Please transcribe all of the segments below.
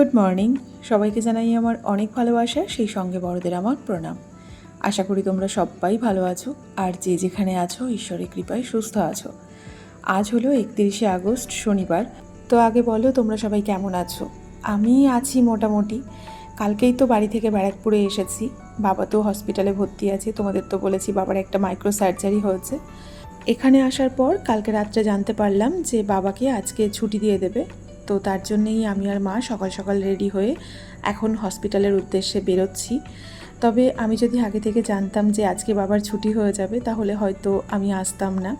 Good morning. সবাইকে জানাই আমার অনেক ভালোবাসা, সেই সঙ্গে বড়দের আমার প্রণাম। আশা করি তোমরা সবাই ভালো আছো, আর যে যেখানে আছো, ঈশ্বরের কৃপায় সুস্থ আছো। আজ হলো একত্রিশে আগস্ট, শনিবার। তো আগে বলো, তোমরা সবাই কেমন আছো? আমি আছি মোটামুটি। কালকেই তো বাড়ি থেকে ব্যারাকপুরে এসেছি। বাবা তো হসপিটালে ভর্তি আছে, তোমাদের তো বলেছি বাবার একটা মাইক্রো সার্জারি হয়েছে। এখানে আসার পর কালকে রাত্রে জানতে পারলাম যে বাবাকে আজকে ছুটি দিয়ে দেবে। তো তার জন্যেই আমি আর মা সকাল সকাল রেডি হয়ে এখন হসপিটালের উদ্দেশ্যে বেরোচ্ছি। তবে আমি যদি আগে থেকে জানতাম যে আজকে বাবার ছুটি হয়ে যাবে, তাহলে হয়তো আমি আসতাম না।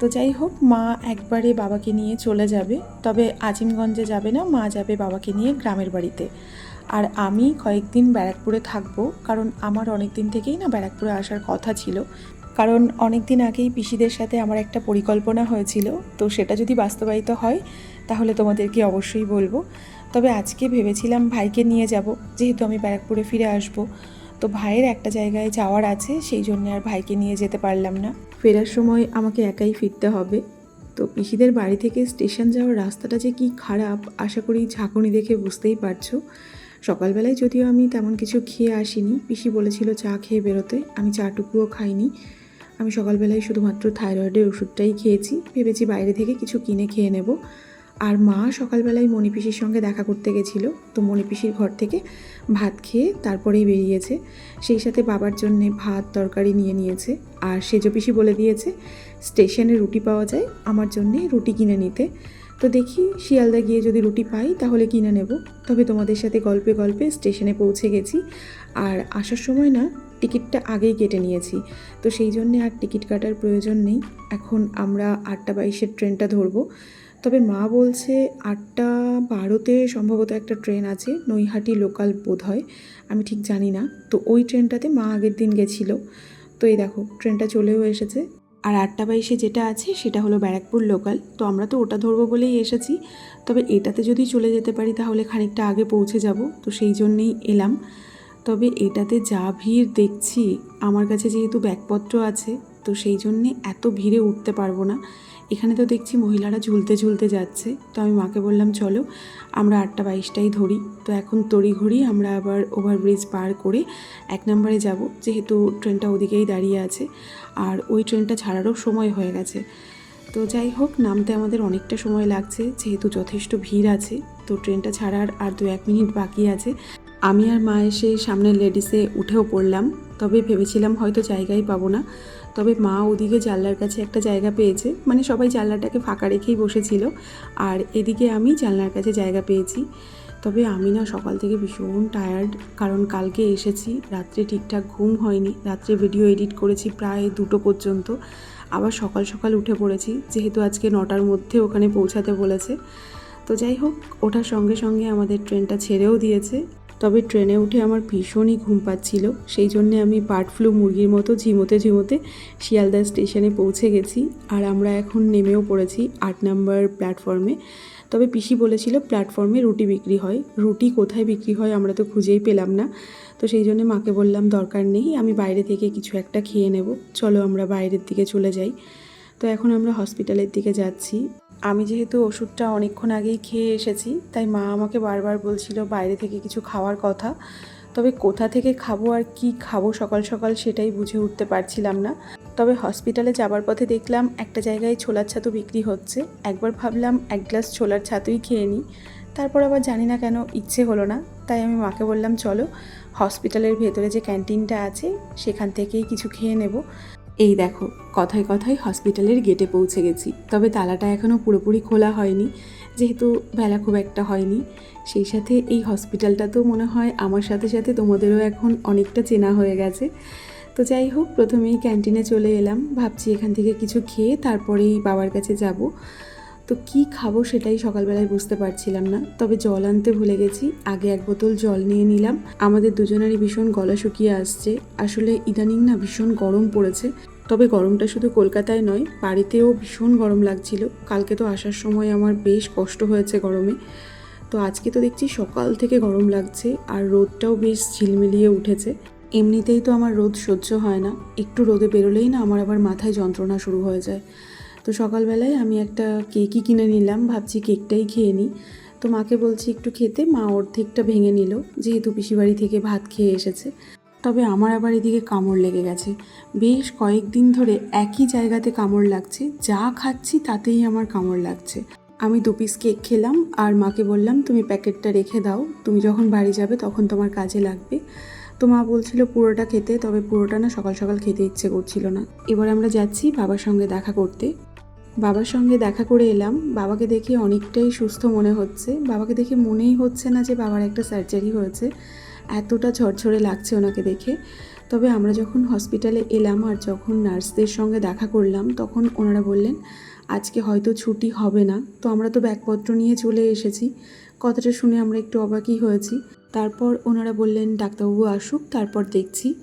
তো যাই হোক, মা একবারে বাবাকে নিয়ে চলে যাবে। তবে আজিমগঞ্জে যাবে না, মা যাবে বাবাকে নিয়ে গ্রামের বাড়িতে। আর আমি কয়েকদিন ব্যারাকপুরে থাকব, কারণ আমার অনেক দিন থেকেই না ব্যারাকপুরে আসার কথা ছিল। কারণ অনেক দিন আগেই পিসিদের সাথে আমার একটা পরিকল্পনা হয়েছিল। তো সেটা যদি বাস্তবায়িত হয় তাহলে তোমাদেরকে অবশ্যই বলব। তবে আজকে ভেবেছিলাম ভাইকে নিয়ে যাব, যেহেতু আমি ব্যারাকপুরে ফিরে আসব। তো ভাইয়ের একটা জায়গায় যাওয়ার আছে, সেই জন্য আর ভাইকে নিয়ে যেতে পারলাম না। ফেরার সময় আমাকে একাই ফিরতে হবে। তো পিসিদের বাড়ি থেকে স্টেশন যাওয়ার রাস্তাটা যে কি খারাপ, আশা করি ঝাঁকুনি দেখে বুঝতেই পারছ। সকালবেলায় যদিও আমি তেমন কিছু খেয়ে আসিনি, পিসি বলেছিল চা খেয়ে বেরোতে, আমি চাটুকুও খাইনি। আমি সকালবেলায় শুধুমাত্র থাইরয়েডের ওষুধটাই খেয়েছি, ভেবেছি বাইরে থেকে কিছু কিনে খেয়ে নেব। আর মা সকালবেলায় মণিপিসির সঙ্গে দেখা করতে গেছিল। তো মণিপিসির ঘর থেকে ভাত খেয়ে তারপরেই বেরিয়েছে। সেই সাথে বাবার জন্যে ভাত, তরকারি নিয়ে নিয়েছে। আর সেজো পিসি বলে দিয়েছে, স্টেশনে রুটি পাওয়া যায়, আমার জন্যে রুটি কিনে নিতে। তো দেখি শিয়ালদা গিয়ে যদি রুটি পাই, তাহলে কিনে নেব। তবে তোমাদের সাথে গল্পে গল্পে স্টেশনে পৌঁছে গেছি। আর আসার সময় না, টিকিটটা আগেই কেটে নিয়েছি। তো সেই জন্যে আর টিকিট কাটার প্রয়োজন নেই। এখন আমরা আটটা বাইশের ট্রেনটা ধরবো। তবে মা বলছে আটটা বারোতে সম্ভবত একটা ট্রেন আছে, নৈহাটি লোকাল বোধ হয়, আমি ঠিক জানি না। তো ওই ট্রেনটাতে মা আগের দিন গেছিল। তো এই দেখো, ট্রেনটা চলেও এসেছে। আর আটটা বাইশে যেটা আছে সেটা হলো ব্যারাকপুর লোকাল। তো আমরা তো ওটা ধরবো বলেই এসেছি। তবে এটাতে যদি চলে যেতে পারি তাহলে খানিকটা আগে পৌঁছে যাব। তো সেই জন্যেই এলাম। তবে এটাতে যা ভিড় দেখছি, আমার কাছে যেহেতু ব্যাগপত্র আছে, তো সেই জন্যে এত ভিড়ে উঠতে পারব না। এখানে তো দেখছি মহিলারা ঝুলতে ঝুলতে যাচ্ছে। তো আমি মাকে বললাম, চলো, আমরা আটটা বাইশটাই ধরি। তো এখন তড়িঘড়ি আমরা আবার ওভারব্রিজ পার করে এক নম্বরে যাব, যেহেতু ট্রেনটা ওদিকেই দাঁড়িয়ে আছে। আর ওই ট্রেনটা ছাড়ারও সময় হয়ে গেছে। তো যাই হোক, নামতে আমাদের অনেকটা সময় লাগছে, যেহেতু যথেষ্ট ভিড় আছে। তো ট্রেনটা ছাড়ার আর দু এক মিনিট বাকি আছে। আমি আর মা এসে সামনের লেডিসে উঠেও পড়লাম। তবে ভেবেছিলাম হয়তো জায়গাই পাবো না। তবে মা ওদিকে জানলার কাছে একটা জায়গা পেয়েছে মানে সবাই জানলাটাকে ফাঁকা রেখেই বসেছিল, আর এদিকে আমি জানলার কাছে জায়গা পেয়েছি। তবে আমি না সকাল থেকে ভীষণ টায়ার্ড কারণ কালকে এসেছি, রাত্রে ঠিকঠাক ঘুম হয়নি, রাত্রে ভিডিও এডিট করেছি প্রায় দুটো পর্যন্ত, আবার সকাল সকাল উঠে পড়েছি, যেহেতু আজকে নটার মধ্যে ওখানে পৌঁছাতে বলেছে। তো যাই হোক, ওঠার সঙ্গে সঙ্গে আমাদের ট্রেনটা ছেড়েও দিয়েছে। তবে ট্রেনে উঠে আমার ভীষণই ঘুম পাচ্ছিল। সেই জন্যে আমি বার্ড ফ্লু মুরগির মতো ঝিমোতে ঝিমোতে শিয়ালদা স্টেশনে পৌঁছে গেছি আর আমরা এখন নেমেও পড়েছি আট নাম্বার প্ল্যাটফর্মে। তবে পিসি বলেছিল প্ল্যাটফর্মে রুটি বিক্রি হয়। রুটি কোথায় বিক্রি হয় আমরা তো খুঁজেই পেলাম না। তো সেই জন্য মাকে বললাম, দরকার নেই, আমি বাইরে থেকে কিছু একটা খেয়ে নেব। চলো আমরা বাইরের দিকে চলে যাই। তো এখন আমরা হসপিটালের দিকে যাচ্ছি। আমি যেহেতু ওষুধটা অনেকক্ষণ আগেই খেয়ে এসেছি, তাই মা আমাকে বারবার বলছিল বাইরে থেকে কিছু খাওয়ার কথা। তবে কোথা থেকে খাব আর কি খাব সকাল সকাল সেটাই বুঝে উঠতে পারছিলাম না। তবে হসপিটালে যাবার পথে দেখলাম একটা জায়গায় ছোলার ছাতু বিক্রি হচ্ছে। একবার ভাবলাম এক গ্লাস ছোলার ছাতুই খেয়ে নিই। তারপর আবার জানি না কেন ইচ্ছে হলো না। তাই আমি মাকে বললাম, চলো, হসপিটালের ভেতরে যে ক্যান্টিনটা আছে, সেখান থেকেই কিছু খেয়ে নেব। এই দেখো, কথায় কথায় হসপিটালের গেটে পৌঁছে গেছি। তবে তালাটা এখনও পুরোপুরি খোলা হয়নি, যেহেতু বেলা খুব একটা হয়নি। সেই সাথে এই হসপিটালটা তো মনে হয় আমার সাথে সাথে তোমাদেরও এখন অনেকটা চেনা হয়ে গেছে। তো যাই হোক প্রথমেই ক্যান্টিনে চলে এলাম। ভাবছি এখান থেকে কিছু খেয়ে তারপরেই বাবার কাছে যাব। তো কি খাব সেটাই সকালবেলায় বুঝতে পারছিলাম না। তবে জল আনতে ভুলে গেছি। আগে এক বোতল জল নিয়ে নিলাম। আমাদের দুজনেরই ভীষণ গলা শুকিয়ে আসছে। আসলে ইদানিং না ভীষণ গরম পড়েছে। তবে গরমটা শুধু কলকাতায় নয়, বাড়িতেও ভীষণ গরম লাগছিল। কালকে তো আসার সময় আমার বেশ কষ্ট হয়েছে গরমে। তো আজকে তো দেখছি সকাল থেকে গরম লাগছে আর রোদটাও বেশ ঝিলমিলিয়ে উঠেছে। এমনিতেই তো আমার রোদ সহ্য হয় না। একটু রোদে বেরোলেই না আমার আবার মাথায় যন্ত্রণা শুরু হয়ে যায়। তো সকালবেলায় আমি একটা কেকই কিনে নিলাম, ভাবছি কেকটাই খেয়ে নিই। তো মাকে বলছি একটু খেতে, মা অর্ধেকটা ভেঙে নিল, যেহেতু পিসিবাড়ি থেকে ভাত খেয়ে এসেছে। তবে আমার আবার এদিকে কামড় লেগে গেছে। বেশ কয়েকদিন ধরে একই জায়গাতে কামড় লাগছে, যা খাচ্ছি তাতেই আমার কামড় লাগছে। আমি দু পিস কেক খেলাম, আর মাকে বললাম, তুমি প্যাকেটটা রেখে দাও, তুমি যখন বাড়ি যাবে তখন তোমার কাজে লাগবে। তো মা বলছিল, পুরোটা খেতে, তবে পুরোটা না সকাল সকাল খেতে ইচ্ছে করছিল না। এবার আমরা যাচ্ছি বাবার সঙ্গে দেখা করতে। বাবার সঙ্গে দেখা করে এলাম। বাবাকে দেখে অনেকটাই সুস্থ মনে হচ্ছে। বাবাকে দেখে মনেই হচ্ছে না যে বাবার একটা সার্জারি হয়েছে। এতটা ঝরঝরে লাগছে ওনাকে দেখে। তবে আমরা যখন হসপিটালে এলাম আর যখন নার্সদের সঙ্গে দেখা করলাম, তখন ওনারা বললেন, আজকে হয়তো ছুটি হবে না। তো আমরা তো ব্যাগপত্র নিয়ে চলে এসেছি। কথাটা শুনে আমরা একটু অবাকই হয়েছি। তারপর ওনারা বললেন, ডাক্তারবাবু আসুক, তারপর দেখছি।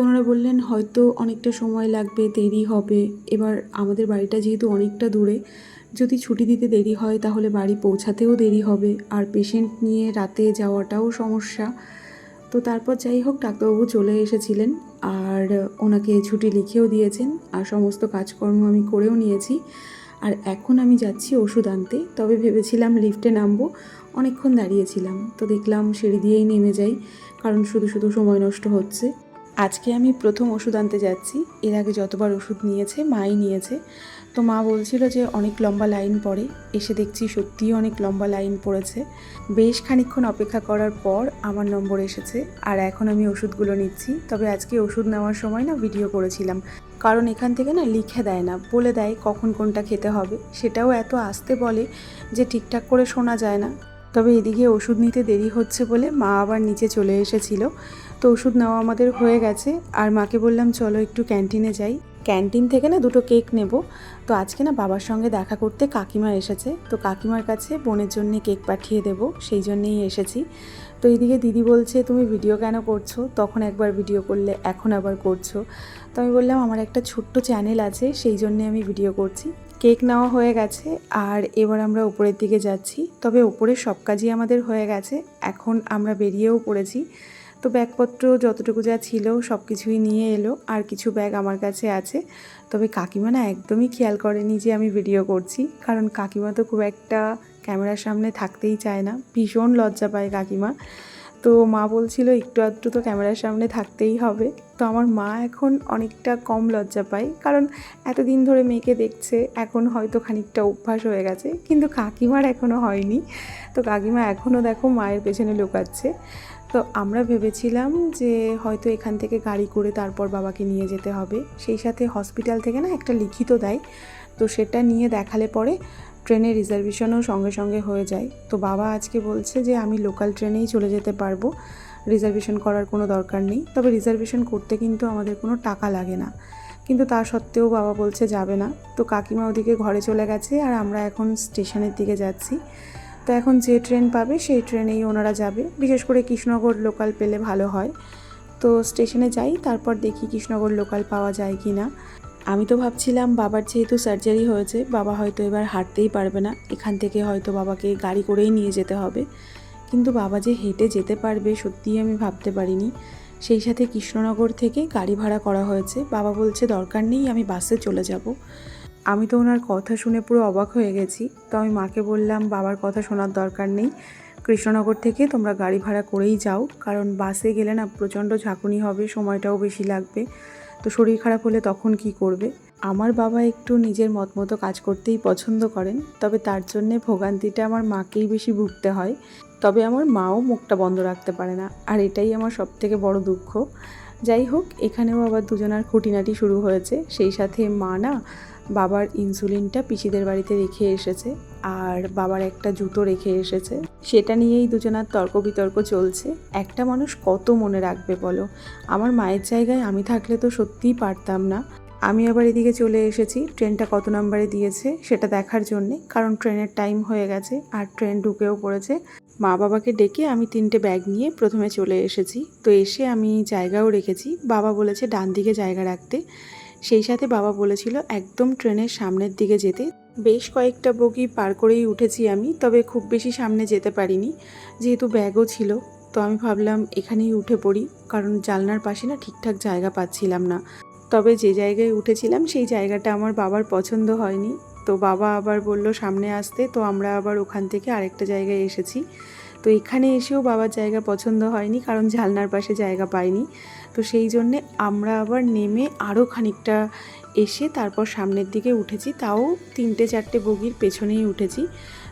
ওনারা বললেন, হয়তো অনেকটা সময় লাগবে, দেরি হবে। এবার আমাদের বাড়িটা যেহেতু অনেকটা দূরে, যদি ছুটি দিতে দেরি হয় তাহলে বাড়ি পৌঁছাতেও দেরি হবে। আর পেশেন্ট নিয়ে রাতে যাওয়াটাও সমস্যা। তো তারপর যাই হোক, ডাক্তারবাবু চলে এসেছিলেন আর ওনাকে ছুটি লিখেও দিয়েছেন। আর সমস্ত কাজকর্ম আমি করেও নিয়েছি। আর এখন আমি যাচ্ছি ওষুধ আনতে। তবে ভেবেছিলাম লিফটে নামবো, অনেকক্ষণ দাঁড়িয়েছিলাম। তো দেখলাম সিঁড়ি দিয়েই নেমে যাই, কারণ শুধু শুধু সময় নষ্ট হচ্ছে। আজকে আমি প্রথম ওষুধ আনতে যাচ্ছি। এর আগে যতবার ওষুধ নিয়েছে, মাই নিয়েছে। তো মা বলছিল যে অনেক লম্বা লাইন পড়ে। এসে দেখছি সত্যিই অনেক লম্বা লাইন পড়েছে। বেশ খানিকক্ষণ অপেক্ষা করার পর আমার নম্বর এসেছে। আর এখন আমি ওষুধগুলো নিচ্ছি। তবে আজকে ওষুধ নেওয়ার সময় না ভিডিও করেছিলাম। কারণ এখান থেকে না লিখে দেয় না। বলে দেয় কখন কোনটা খেতে হবে। সেটাও এত আস্তে বলে যে ঠিকঠাক করে শোনা যায় না। তবে এদিকে ওষুধ নিতে দেরি হচ্ছে বলে মা আবার নিচে চলে এসেছিল। তো ওষুধ নেওয়া আমাদের হয়ে গেছে। আর মাকে বললাম, চলো একটু ক্যান্টিনে যাই। ক্যান্টিন থেকে না দুটো কেক নেব। তো আজকে না বাবার সঙ্গে দেখা করতে কাকিমা এসেছে। তো কাকিমার কাছে বোনের জন্য কেক পাঠিয়ে দেব, সেই জন্যেই এসেছি। তো এইদিকে দিদি বলছে, তুমি ভিডিও কেন করছ? তখন একবার ভিডিও করলে, এখন আবার করছ। তো আমি বললাম, আমার একটা ছোট্ট চ্যানেল আছে, সেই জন্যে আমি ভিডিও করছি। কেক নেওয়া হয়ে গেছে, আর এবার আমরা উপরের দিকে যাচ্ছি। তবে উপরের সব কাজই আমাদের হয়ে গেছে। এখন আমরা বেরিয়েও পড়েছি। তো ব্যাগপত্র যতটুকু যা ছিল সব কিছুই নিয়ে এলো, আর কিছু ব্যাগ আমার কাছে আছে। তবে কাকিমা না একদমই খেয়াল করেনি যে আমি ভিডিও করছি, কারণ কাকিমা তো খুব একটা ক্যামেরার সামনে থাকতেই চায় না। ভীষণ লজ্জা পায় কাকিমা। তো মা বলছিল, একটু আধটু তো ক্যামেরার সামনে থাকতেই হবে। তো আমার মা এখন অনেকটা কম লজ্জা পায়, কারণ এতদিন ধরে মেয়েকে দেখছে, এখন হয়তো খানিকটা অভ্যাস হয়ে গেছে, কিন্তু কাকিমার এখনও হয়নি। তো কাকিমা এখনও দেখো মায়ের পেছনে লুকাচ্ছে। তো আমরা ভেবেছিলাম যে হয়তো এখান থেকে গাড়ি করে তারপর বাবাকে নিয়ে যেতে হবে। সেই সাথে হসপিটাল থেকে না একটা লিখিত দেয়। তো সেটা নিয়ে দেখালে পরে ট্রেনের রিজার্ভেশনও সঙ্গে সঙ্গে হয়ে যায়। তো বাবা আজকে বলছে যে, আমি লোকাল ট্রেনেই চলে যেতে পারব। রিজার্ভেশন করার কোনো দরকার নেই। তবে রিজার্ভেশন করতে কিন্তু আমাদের কোনো টাকা লাগে না। কিন্তু তা সত্ত্বেও বাবা বলছে যাবে না। তো কাকিমা ওদিকে ঘরে চলে গেছে আর আমরা এখন স্টেশনের দিকে যাচ্ছি। তো এখন যে ট্রেন পাবে সেই ট্রেনেই ওনারা যাবে। বিশেষ করে কৃষ্ণনগর লোকাল পেলে ভালো হয়। তো স্টেশনে যাই, তারপর দেখি কৃষ্ণনগর লোকাল পাওয়া যায় কি না আমি তো ভাবছিলাম বাবার যেহেতু সার্জারি হয়েছে, বাবা হয়তো এবার হাঁটতেই পারবে না। এখান থেকে হয়তো বাবাকে গাড়ি করেই নিয়ে যেতে হবে। কিন্তু বাবা যে হেঁটে যেতে পারবে সত্যিই আমি ভাবতে পারিনি। সেই সাথে কৃষ্ণনগর থেকে গাড়ি ভাড়া করা হয়েছে। বাবা বলছে, দরকার নেই, আমি বাসে চলে যাব। আমি তো ওনার কথা শুনে পুরো অবাক হয়ে গেছি। তো আমি মাকে বললাম, বাবার কথা শোনার দরকার নেই। কৃষ্ণনগর থেকে তোমরা গাড়ি ভাড়া করেই যাও। কারণ বাসে গেলে না প্রচণ্ড ঝাঁকুনি হবে, সময়টাও বেশি লাগবে। তো শরীর খারাপ হলে তখন কি করবে? আমার বাবা একটু নিজের মত মতো কাজ করতেই পছন্দ করেন। তবে তার জন্যে ভোগান্তিটা আমার মাকেই বেশি ভুগতে হয়। তবে আমার মাও মুখটা বন্ধ রাখতে পারে না। আর এটাই আমার সব থেকে বড় দুঃখ। যাই হোক, এখানেও আবার দুজনার খুঁটিনাটি শুরু হয়েছে। সেই সাথে মা না বাবার ইনসুলিনটা পিসিদের বাড়িতে রেখে এসেছে আর বাবার একটা জুতো রেখে এসেছে। সেটা নিয়েই দুজনার তর্ক বিতর্ক চলছে। একটা মানুষ কত মনে রাখবে বলো? আমার মায়ের জায়গায় আমি থাকলে তো সত্যিই পারতাম না। আমি আবার এদিকে চলে এসেছি, ট্রেনটা কত নম্বরে দিয়েছে সেটা দেখার জন্যে, কারণ ট্রেনের টাইম হয়ে গেছে আর ট্রেন ঢুকেও পড়েছে। মা বাবাকে ডেকে আমি তিনটে ব্যাগ নিয়ে প্রথমে চলে এসেছি। তো এসে আমি জায়গাও রেখেছি। বাবা বলেছে ডান দিকে জায়গা রাখতে। সেই সাথে বাবা বলেছিল, একদম ট্রেনের সামনের দিকে যেতে। বেশ কয়েকটা বগি পার করেই উঠেছি আমি, তবে খুব বেশি সামনে যেতে পারিনি। যেহেতু ব্যাগও ছিল, তো আমি ভাবলাম এখানেই উঠে পড়ি, কারণ জানলার পাশে না ঠিকঠাক জায়গা পাচ্ছিলাম না। তবে যে জায়গায় উঠেছিলাম, সেই জায়গাটা আমার বাবার পছন্দ হয়নি। তো বাবা আবার বলল, সামনে আসতে, তো আমরা আবার ওখান থেকে আরেকটা জায়গায় এসেছি। তো এখানে এসেও বাবার জায়গা পছন্দ হয়নি, কারণ জালনার পাশে জায়গা পাইনি। তো সেই জন্যে আমরা আবার নেমে আরও খানিকটা এসে তারপর সামনের দিকে উঠেছি। তাও তিনটে চারটে বগির পেছনেই উঠেছি।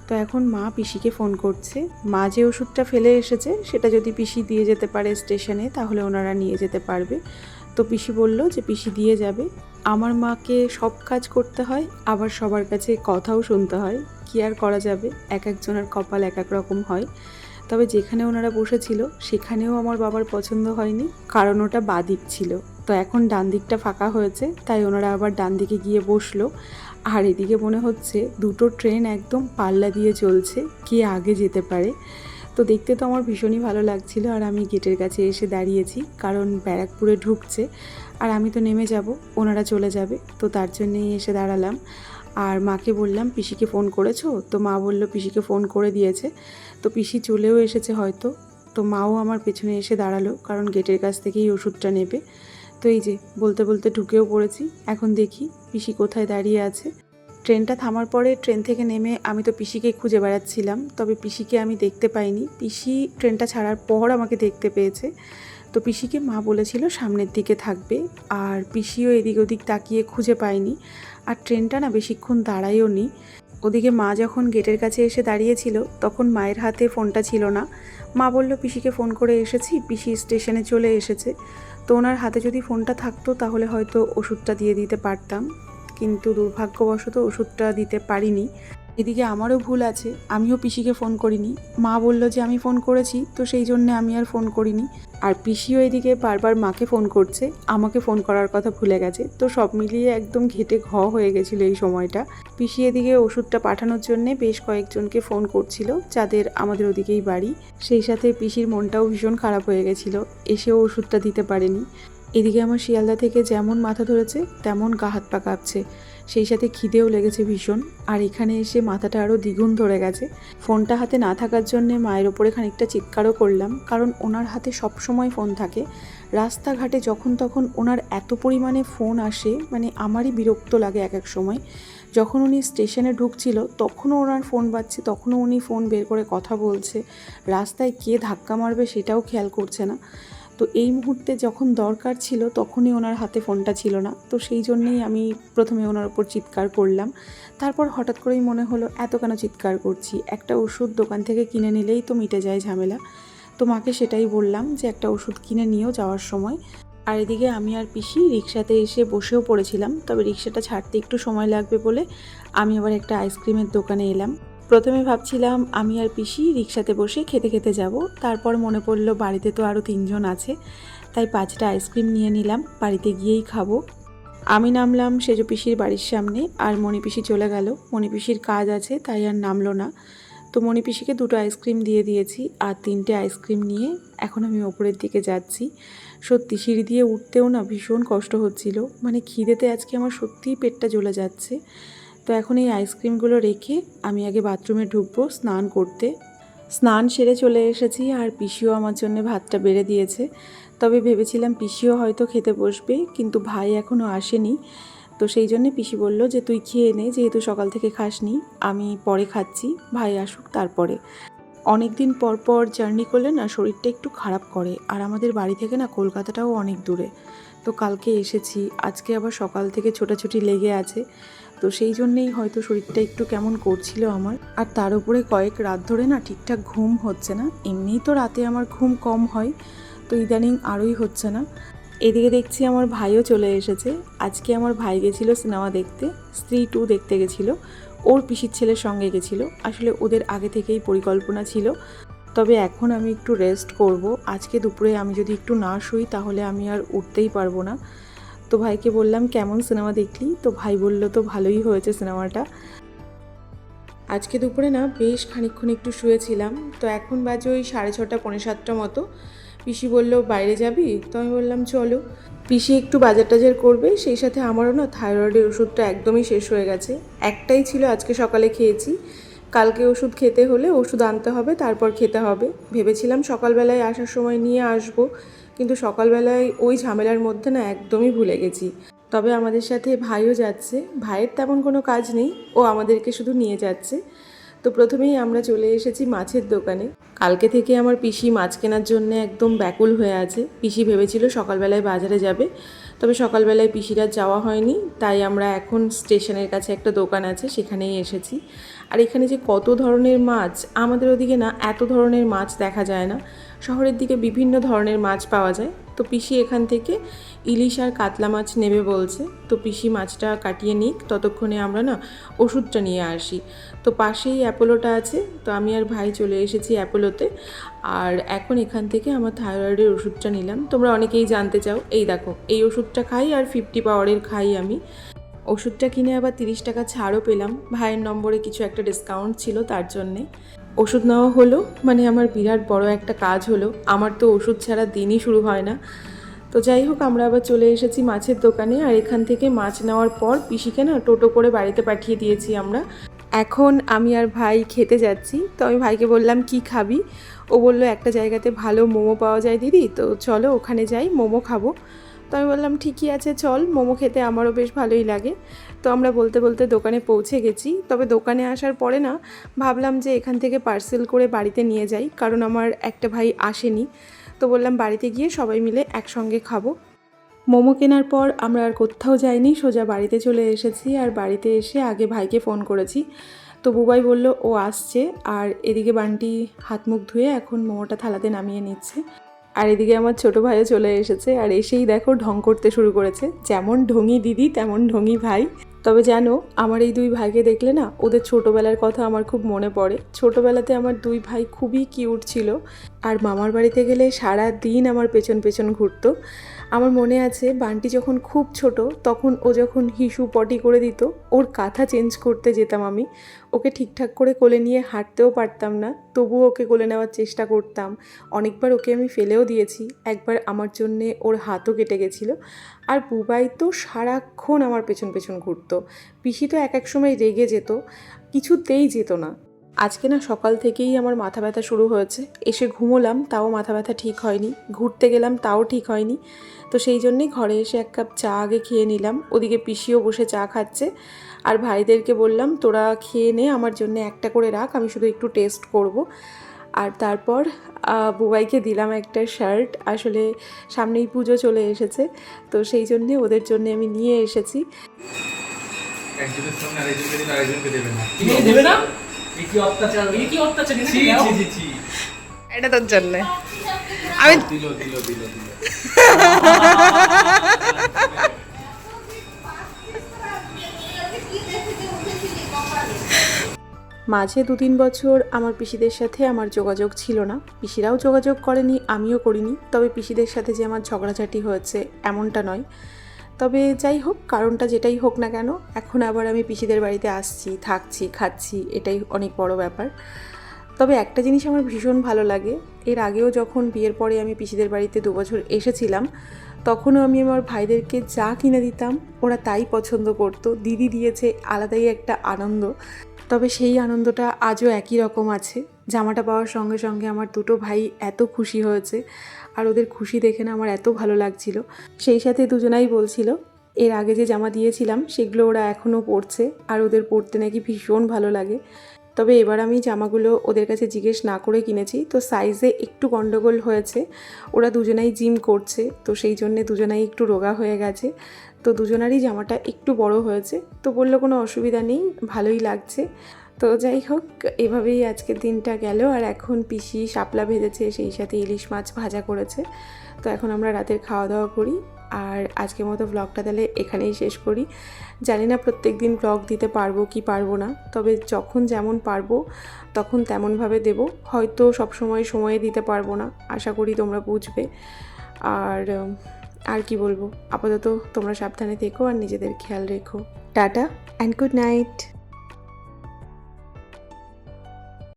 তো এখন মা পিসিকে ফোন করছে। মা যে ওষুধটা ফেলে এসেছে, সেটা যদি পিসি দিয়ে যেতে পারে স্টেশনে, তাহলে ওনারা নিয়ে যেতে পারবে। তো পিসি বলল যে পিসি দিয়ে যাবে। আমার মাকে সব কাজ করতে হয়, আবার সবার কাছে কথাও শুনতে হয়। কি আর করা যাবে? এক একজনের কপাল এক এক রকম হয়। তবে যেখানে ওনারা বসেছিল, সেখানেও আমার বাবার পছন্দ হয়নি, কারণ ওটা বাদিক ছিল। তো এখন ডান দিকটা ফাঁকা হয়েছে, তাই ওনারা আবার ডান দিকে গিয়ে বসল। আর এদিকে মনে হচ্ছে দুটো ট্রেন একদম পাল্লা দিয়ে চলছে, কে আগে যেতে পারে। তো দেখতে তো আমার ভীষণই ভালো লাগছিল, আর আমি গেটের কাছে এসে দাঁড়িয়েছি, কারণ ব্যারাকপুরে ঢুকছে। আর আমি তো নেমে যাব, ওনারা চলে যাবে, তো তার জন্যেই এসে দাঁড়ালাম। আর মাকে বললাম, পিসিকে ফোন করেছ? তো মা বলল, পিসিকে ফোন করে দিয়েছে। তো পিসি চলেও এসেছে হয়তো। তো মাও আমার পেছনে এসে দাঁড়াল, কারণ গেটের কাছ থেকেই ওষুধটা নেবে। তো এই যে, বলতে বলতে ঢুকেও পড়েছি। এখন দেখি পিসি কোথায় দাঁড়িয়ে আছে। ট্রেনটা থামার পরে ট্রেন থেকে নেমে আমি তো পিসিকে খুঁজে বেড়াচ্ছিলাম, তবে পিসিকে আমি দেখতে পাইনি। পিসি ট্রেনটা ছাড়ার পর আমাকে দেখতে পেয়েছে। তো পিসিকে মা বলেছিল সামনের দিকে থাকবে, আর পিসিও এদিক ওদিক তাকিয়ে খুঁজে পায়নি। আর ট্রেনটা না বেশিক্ষণ দাঁড়ায়ও নি। ওদিকে মা যখন গেটের কাছে এসে দাঁড়িয়েছিল, তখন মায়ের হাতে ফোনটা ছিল না। মা বলল, পিসিকে ফোন করে এসেছি, পিসি স্টেশনে চলে এসেছে। তো ওনার হাতে যদি ফোনটা থাকতো, তাহলে হয়তো ওষুধটা দিয়ে দিতে পারতাম। কিন্তু দুর্ভাগ্যবশত ওষুধটা দিতে পারিনি। এদিকে আমারও ভুল আছে, আমিও পিসিকে ফোন করিনি। মা বলল যে আমি ফোন করেছি, তো সেই জন্য আমি আর ফোন করিনি। আর পিসিও এদিকে বারবার মাকে ফোন করছে, আমাকে ফোন করার কথা ভুলে গেছে, তো সব মিলিয়ে একদম ঘেটে ঘ হয়ে গেছিল এই সময়টা। পিসি এদিকে ওষুধটা পাঠানোর জন্যে বেশ কয়েকজনকে ফোন করছিল, যাদের আমাদের ওদিকেই বাড়ি। সেই সাথে পিসির মনটাও ভীষণ খারাপ হয়ে গেছিল, এসেও ওষুধটা দিতে পারেনি। এদিকে আমার শিয়ালদা থেকে যেমন মাথা ধরেছে, তেমন গা হাত পা কাঁপছে। সেই সাথে খিদেও লেগেছে ভীষণ। আর এখানে এসে মাথাটা আরও দ্বিগুণ ধরে গেছে। ফোনটা হাতে না থাকার জন্যে মায়ের ওপরে খানিকটা চিৎকারও করলাম, কারণ ওনার হাতে সব সময় ফোন থাকে। রাস্তাঘাটে যখন তখন ওনার এত পরিমাণে ফোন আসে মানে আমারই বিরক্ত লাগে এক এক সময়। যখন উনি স্টেশনে ঢুকছিল, তখনও ওনার ফোন বাজছে, তখনও উনি ফোন বের করে কথা বলছে। রাস্তায় কে ধাক্কা মারবে সেটাও খেয়াল করছে না। তো এই মুহূর্তে যখন দরকার ছিল তখনই ওনার হাতে ফোনটা ছিল না। তো সেই জন্যেই আমি প্রথমে ওনার ওপর চিৎকার করলাম। তারপর হঠাৎ করেই মনে হলো, এত কেন চিৎকার করছি? একটা ওষুধ দোকান থেকে কিনে নিলেই তো মিটে যায় ঝামেলা। তো মাকে সেটাই বললাম যে, একটা ওষুধ কিনে নিয়েও যাওয়ার সময়। আর এদিকে আমি আর পিসি রিক্সাতে এসে বসেও পড়েছিলাম। তবে রিক্সাটা ছাড়তে একটু সময় লাগবে বলে আমি আবার একটা আইসক্রিমের দোকানে এলাম। প্রথমে ভাবছিলাম আমি আর পিসি রিক্সাতে বসে খেতে খেতে যাব। তারপর মনে পড়ল বাড়িতে তো আরও তিনজন আছে, তাই পাঁচটা আইসক্রিম নিয়ে নিলাম, বাড়িতে গিয়েই খাব। আমি নামলাম সেজো পিসির বাড়ির সামনে আর মণি পিসি চলে গেল। মণি পিসির কাজ আছে, তাই আর নামলো না। তো মণি পিসিকে দুটো আইসক্রিম দিয়ে দিয়েছি আর তিনটে আইসক্রিম নিয়ে এখন আমি ওপরের দিকে যাচ্ছি। সত্যি সিঁড়ি দিয়ে উঠতেও না ভীষণ কষ্ট হচ্ছিল। মানে খিদেতে আজকে আমার সত্যিই পেটটা জ্বলে যাচ্ছে। তো এখন এই আইসক্রিমগুলো রেখে আমি আগে বাথরুমে ঢুকবো স্নান করতে। স্নান সেরে চলে এসেছি আর পিসিও আমার জন্য ভাতটা বেড়ে দিয়েছে। তবে ভেবেছিলাম পিসিও হয়তো খেতে বসবে, কিন্তু ভাই এখনও আসেনি। তো সেই জন্যে পিসি বলল যে, তুই খেয়ে নে, যেহেতু সকাল থেকে খাসনি, আমি পরে খাচ্ছি, ভাই আসুক তারপরে। অনেক দিন পর পর জার্নি করলে না শরীরটা একটু খারাপ করে, আর আমাদের বাড়ি থেকে না কলকাতাটাও অনেক দূরে। তো কালকে এসেছি, আজকে আবার সকাল থেকে ছোটাছুটি লেগে আছে। তো সেই জন্যেই হয়তো শরীরটা একটু কেমন করছিল আমার। আর তার উপরে কয়েক রাত ধরে না ঠিকঠাক ঘুম হচ্ছে না। এমনিই তো রাতে আমার ঘুম কম হয়, তো ইদানিং আরোই হচ্ছে না। এদিকে দেখছি আমার ভাইও চলে এসেছে। আজকে আমার ভাই গেছিল সিনেমা দেখতে, স্ত্রী টু দেখতে গেছিল। ওর পিসির ছেলের সঙ্গে গেছিল। আসলে ওদের আগে থেকেই পরিকল্পনা ছিল। তবে এখন আমি একটু রেস্ট করব। আজকে দুপুরে আমি যদি একটু না শুই তাহলে আমি আর উঠতেই পারব না। তো ভাইকে বললাম, কেমন সিনেমা দেখলি? তো ভাই বলল, তো ভালোই হয়েছে সিনেমাটা। আজকে দুপুরে না বেশ খানিকক্ষণ একটু শুয়েছিলাম, তো এখন বাজে ওই সাড়ে ছটা, পৌনে সাতটা মতো। পিসি বলল, বাইরে যাবি? তো আমি বললাম, চলো। পিসি একটু বাজার টাজার করবে, সেই সাথে আমারও না থাইরয়েডের ওষুধটা একদমই শেষ হয়ে গেছে। একটাই ছিল, আজকে সকালে খেয়েছি। কালকে ওষুধ খেতে হলে ওষুধ আনতে হবে, তারপর খেতে হবে। ভেবেছিলাম সকালবেলায় আসার সময় নিয়ে আসব কিন্তু সকালবেলায় ওই ঝামেলার মধ্যে না একদমই ভুলে গেছি। তবে আমাদের সাথে ভাইও যাচ্ছে, ভাইয়ের তেমন কোনো কাজ নেই, ও আমাদেরকে শুধু নিয়ে যাচ্ছে। তো প্রথমেই আমরা চলে এসেছি মাছের দোকানে। কালকে থেকে আমার পিসি মাছ কেনার জন্য একদম ব্যাকুল হয়ে আছে। পিসি ভেবেছিল সকালবেলায় বাজারে যাবে, তবে সকালবেলায় পিসিরা যাওয়া হয়নি, তাই আমরা এখন স্টেশনের কাছে একটা দোকান আছে, সেখানেই এসেছি। আর এখানে যে কত ধরনের মাছ, আমাদের ওদিকে না এত ধরনের মাছ দেখা যায় না। শহরের দিকে বিভিন্ন ধরনের মাছ পাওয়া যায়। তো পিসি এখান থেকে ইলিশ আর কাতলা মাছ নেবে বলছে। তো পিসি মাছটা কাটিয়ে নিক, ততক্ষণে আমরা না ওষুধটা নিয়ে আসি। তো পাশেই অ্যাপোলোটা আছে, তো আমি আর ভাই চলে এসেছি অ্যাপোলোতে। আর এখন এখান থেকে আমার থাইরয়েডের ওষুধটা নিলাম। তোমরা অনেকেই জানতে চাও, এই দেখো, এই ওষুধটা খাই আর ফিফটি পাওয়ারের খাই আমি। ওষুধটা কিনে আবার তিরিশ টাকা ছাড়ও পেলাম। ভাইয়ের নম্বরে কিছু একটা ডিসকাউন্ট ছিল তার জন্যে। ওষুধ নেওয়া হলো মানে আমার বিরাট বড় একটা কাজ হলো। আমার তো ওষুধ ছাড়া দিনই শুরু হয় না। তো যাই হোক, আমরা আবার চলে এসেছি মাছের দোকানে, আর এখান থেকে মাছ নেওয়ার পর পিসিকে না টোটো করে বাড়িতে পাঠিয়ে দিয়েছি আমরা। এখন আমি আর ভাই খেতে যাচ্ছি, তো আমি ভাইকে বললাম, কি খাবি? ও বলল, একটা জায়গাতে ভালো মোমো পাওয়া যায় দিদি, তো চলো ওখানে যাই, মোমো খাব। তো আমি বললাম, ঠিকই আছে, চল, মোমো খেতে আমারও বেশ ভালোই লাগে। তো আমরা বলতে বলতে দোকানে পৌঁছে গেছি। তবে দোকানে আসার পরে না, ভাবলাম যে এখান থেকে পার্সেল করে বাড়িতে নিয়ে যাই, কারণ আমার একটা ভাই আসেনি। তো বললাম, বাড়িতে গিয়ে সবাই মিলে একসঙ্গে খাব। মোমো কেনার পর আমরা আর কোথাও যাইনি, সোজা বাড়িতে চলে এসেছি আর বাড়িতে এসে আগে ভাইকে ফোন করেছি। তো বুবাই বলল, ও আসছে। আর এদিকে বান্টি হাত মুখ ধুয়ে এখন মোমোটা থালাতে নামিয়ে নিচ্ছে। আর এদিকে আমার ছোট ভাইও চলে এসেছে। আর এসেই দেখো ঢং করতে শুরু করেছে। যেমন ঢঙি দিদি, তেমন ঢঙি ভাই। তবে জানো, আমার এই দুই ভাইকে দেখলে না, ওদের ছোটোবেলার কথা আমার খুব মনে পড়ে। ছোটোবেলাতে আমার দুই ভাই খুবই কিউট ছিল, আর মামার বাড়িতে গেলে সারা দিন আমার পেছন পেছন ঘুরতো। আমার মনে আছে বান্টি যখন খুব ছোট, তখন ও যখন হিসু পটি করে দিত, ওর কাঁথা চেঞ্জ করতে যেতাম আমি। ওকে ঠিকঠাক করে কোলে নিয়ে হাঁটতেও পারতাম না, তবুও ওকে কোলে নেওয়ার চেষ্টা করতাম। অনেকবার ওকে আমি ফেলেও দিয়েছি, একবার আমার জন্যে ওর হাতও কেটে গেছিল। আর বুবাই তো সারাক্ষণ আমার পেছন পেছন ঘুরতো। পিসি তো এক এক সময় রেগে যেত, কিছুতেই যেত না। আজকে না সকাল থেকেই আমার মাথা ব্যথা শুরু হয়েছে। এসে ঘুমোলাম তাও মাথা ব্যথা ঠিক হয়নি। ঘুরতে গেলাম তাও ঠিক হয়নি। তো সেই জন্যেই ঘরে এসে এক কাপ চা আগে খেয়ে নিলাম। ওদিকে পিসিও বসে চা খাচ্ছে। আর ভাইদেরকে বললাম তোরা খেয়ে নে আমার জন্য একটা করে রাখ আমি শুধু একটু টেস্ট করব। আর তারপর বুবাইকে দিলাম একটা শার্ট। আসলে সামনেই পুজো চলে এসেছে। তো সেই জন্যে ওদের জন্য আমি নিয়ে এসেছি। একজনের আরেকজনকে না। দেবে না? এ কি অত্যাচার কি অত্যাচার এখানে ছি দাও। ছি ছি ছি। এটা তোর জন্য। আমি দিল দিল দিল দিল। মাঝে দু তিন বছর আমার পিসিদের সাথে আমার যোগাযোগ ছিল না। পিসিরাও যোগাযোগ করেনি আমিও করিনি। তবে পিসিদের সাথে যে আমার ঝগড়াঝাটি হয়েছে এমনটা নয়। তবে যাই হোক, কারণটা যেটাই হোক না কেন, এখন আবার আমি পিসিদের বাড়িতে আসছি, থাকছি, খাচ্ছি, এটাই অনেক বড় ব্যাপার। তবে একটা জিনিস আমার ভীষণ ভালো লাগে, এর আগেও যখন বিয়ের পরে আমি পিসিদের বাড়িতে দু বছর এসেছিলাম, তখনও আমি আমার ভাইদেরকে যা কিনে দিতাম, ওরা তাই পছন্দ করতো, দিদি দিয়েছে আলাদাই একটা আনন্দ। তবে সেই আনন্দটা আজও একই রকম আছে। জামাটা পাওয়ার সঙ্গে সঙ্গে আমার দুটো ভাই এত খুশি হয়েছে আর ওদের খুশি দেখে না আমার এত ভালো লাগছিল। সেই সাথে দুজনাই বলছিল, এর আগে যে জামা দিয়েছিলাম সেগুলো ওরা এখনও পরছে আর ওদের পরতে নাকি ভীষণ ভালো লাগে। তবে এবার আমি জামাগুলো ওদের কাছে জিজ্ঞেস না করে কিনেছি, তো সাইজে একটু গণ্ডগোল হয়েছে। ওরা দুজনাই জিম করছে, তো সেই জন্যে দুজনাই একটু রোগা হয়ে গেছে। তো দুজনারই জামাটা একটু বড় হয়েছে, তো বলল কোনো অসুবিধা নেই, ভালোই লাগছে। তো যাই হোক, এভাবেই আজকের দিনটা গেল। আর এখন পিসি শাপলা ভেজেছে, সেই সাথে ইলিশ মাছ ভাজা করেছে। তো এখন আমরা রাতের খাওয়া দাওয়া করি। আর আজকের মতো ব্লগটা তাহলে এখানেই শেষ করি। জানি না প্রত্যেক দিন ব্লগ দিতে পারব কি পারব না, তবে যখন যেমন পারব, তখন তেমনভাবে দেব। হয়তো সব সময় সময়ে দিতে পারব না, আশা করি তোমরা বুঝবে। আর আর কি বলব? আপাতত তোমরা সাবধানে থেকো আর নিজেদের খেয়াল রেখো। Tata and good night